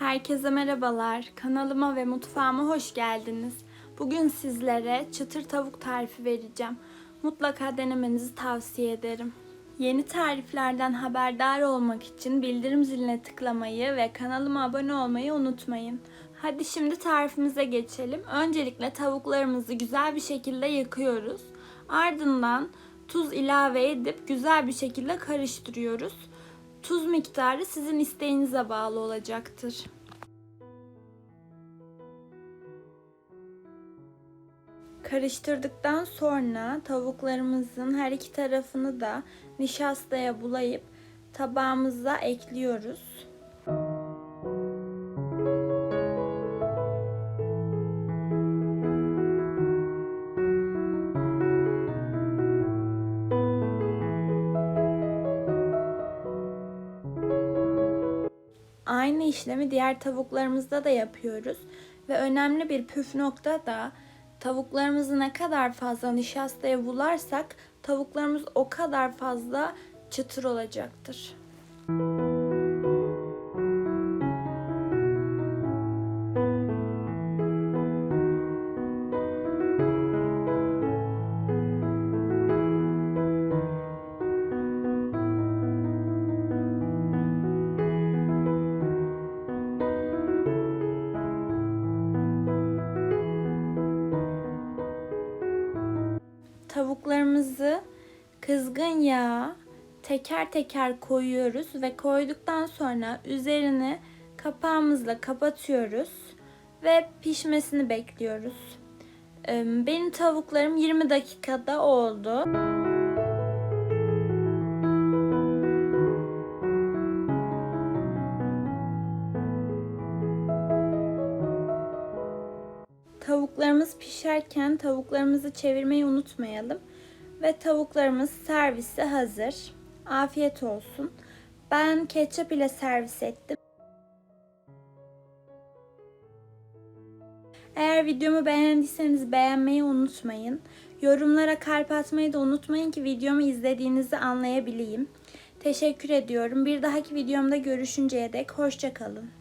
Herkese merhabalar. Kanalıma ve mutfağıma hoş geldiniz. Bugün sizlere çıtır tavuk tarifi vereceğim. Mutlaka denemenizi tavsiye ederim. Yeni tariflerden haberdar olmak için bildirim ziline tıklamayı ve kanalıma abone olmayı unutmayın. Hadi şimdi tarifimize geçelim. Öncelikle tavuklarımızı güzel bir şekilde yıkıyoruz. Ardından tuz ilave edip güzel bir şekilde karıştırıyoruz. Tuz miktarı sizin isteğinize bağlı olacaktır. Karıştırdıktan sonra tavuklarımızın her iki tarafını da nişastaya bulayıp tabağımıza ekliyoruz. Aynı işlemi diğer tavuklarımızda da yapıyoruz. Ve önemli bir püf nokta da tavuklarımızı ne kadar fazla nişastaya bularsak tavuklarımız o kadar fazla çıtır olacaktır. Tavuklarımızı kızgın yağa teker teker koyuyoruz ve koyduktan sonra üzerini kapağımızla kapatıyoruz ve pişmesini bekliyoruz. Benim tavuklarım 20 dakikada oldu. Tavuklarımız pişerken tavuklarımızı çevirmeyi unutmayalım. Ve tavuklarımız servise hazır. Afiyet olsun. Ben ketçap ile servis ettim. Eğer videomu beğendiyseniz beğenmeyi unutmayın. Yorumlara kalp atmayı da unutmayın ki videomu izlediğinizi anlayabileyim. Teşekkür ediyorum. Bir dahaki videomda görüşünceye dek hoşçakalın.